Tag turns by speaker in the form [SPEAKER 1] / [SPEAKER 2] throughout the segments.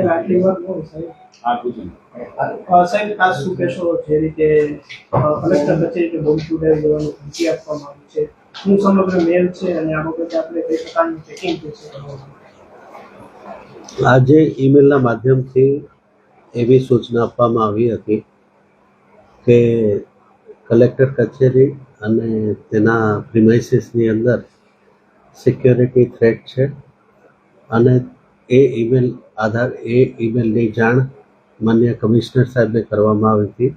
[SPEAKER 1] અત્યારે આટલી વાર ન સાહેબ
[SPEAKER 2] આ પૂછો
[SPEAKER 1] અ, સાહેબ ખાસ શું કહેશો જે રીતે કલેક્ટર કચેરીને બોમ્બ ઉડાવી દેવાનું ધમકી આપવામાં આવી છે? શું સમગ્ર મેલ છે અને આ બાબતે આપણે કઈ પ્રકારનું ચેકિંગ છે
[SPEAKER 3] આજે ઈમેલના માધ્યમથી એવી સૂચના આપવામાં આવી હતી કે કલેક્ટર કચેરી અને તેના પ્રિમાઇસીસની અંદર સિક્યોરિટી થ્રેટ છે અને એ ઈમેલ આધાર એ ઈમેલની જાણ માન્ય કમિશનર સાહેબને કરવામાં આવી હતી.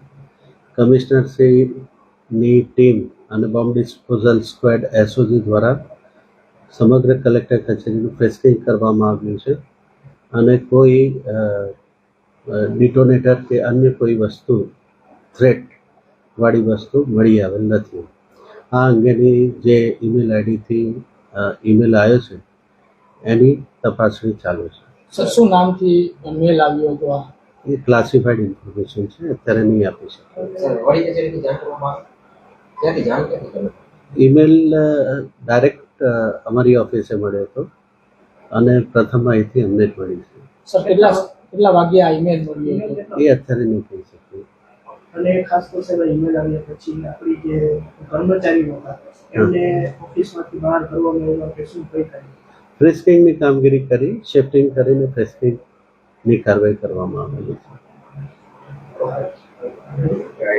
[SPEAKER 3] કમિશનર શ્રીની ટીમ અને બોમ્બ ડિસ્પોઝલ સ્ક્વેડ એસઓજી દ્વારા સમગ્ર કલેક્ટર કચેરીનું ફ્રેસ્કિંગ કરવામાં આવ્યું છે. અને કોઈ ડિટોનેટર કે અન્ય કોઈ વસ્તુ થ્રેટવાળી વસ્તુ મળી આવેલ નથી. આ અંગેની જે ઈમેલ આઈડીથી ઈમેલ આવ્યો છે એની તપાસણી ચાલુ છે.
[SPEAKER 4] સર શું નામથી મેલ આવ્યો હતો આ?
[SPEAKER 3] એ ક્લાસિફાઈડ ઇન્ફોર્મેશન છે અત્યારે નહીં આપી શકું. ઈમેલ ડાયરેક્ટ અમારી ઓફિસે મળ્યો હતો અને પ્રથમ માહિતી અમને જ મળી છે.
[SPEAKER 4] સર કેટલા કેટલા વાગ્યે આ ઈમેલ મળ્યો
[SPEAKER 3] એ અત્યારે નહીં કહી શકું.
[SPEAKER 1] અને ખાસ તો સાહેબ ઈમેલ આવ્યા પછી આપણી જે કર્મચારીઓ હતા એમને ઓફિસમાંથી બહાર કરવામાં આવ્યા કે શું કઈ થાય
[SPEAKER 3] ફ્રેસ્કિંગની કામગીરી કરી શિફ્ટિંગ કરીને ફ્રેસ્કિંગની કાર્યવાહી કરવામાં આવેલી છે.